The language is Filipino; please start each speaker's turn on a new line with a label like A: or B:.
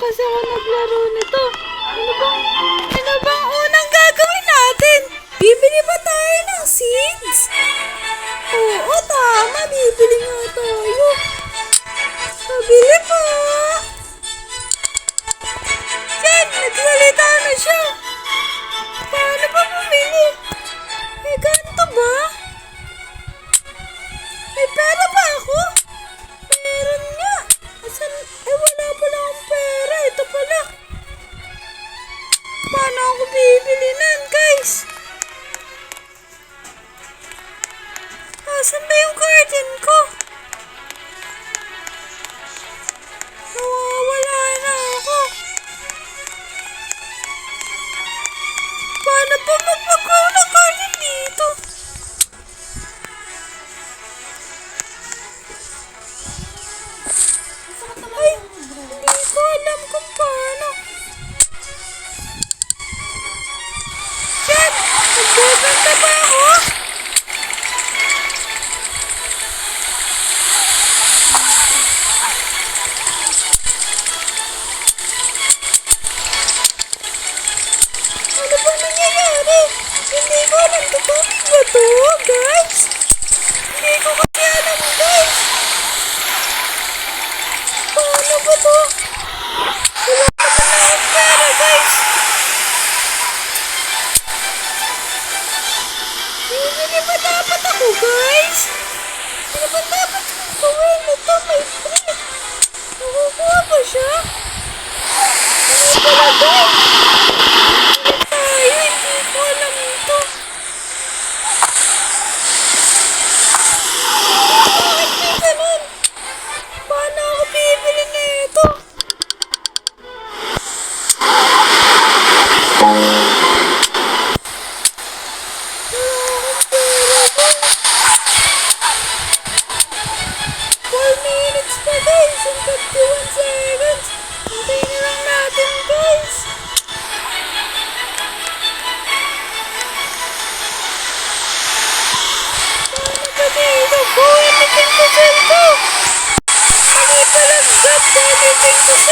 A: kasi ako naglaro nito. Ano bang, ano bang unang gagawin natin? Bibili ba tayo ng seeds? Oo, tama. Bibili nga tayo. Pabili po. Yan, nagsalita na siya. Paano ba bumili? Paano ako bibili nan, guys? Asan ba yung garden ko? Nangyayari? Hindi ko alam totoo ba to, guys? Hindi ko kasi alam, guys. Paano ba to? Wala naman na akong pera, guys. Bibili ba dapat ako, guys? Ano ba dapat kong gawin? Ito, may free. Nakukuha ba siya? perfeito.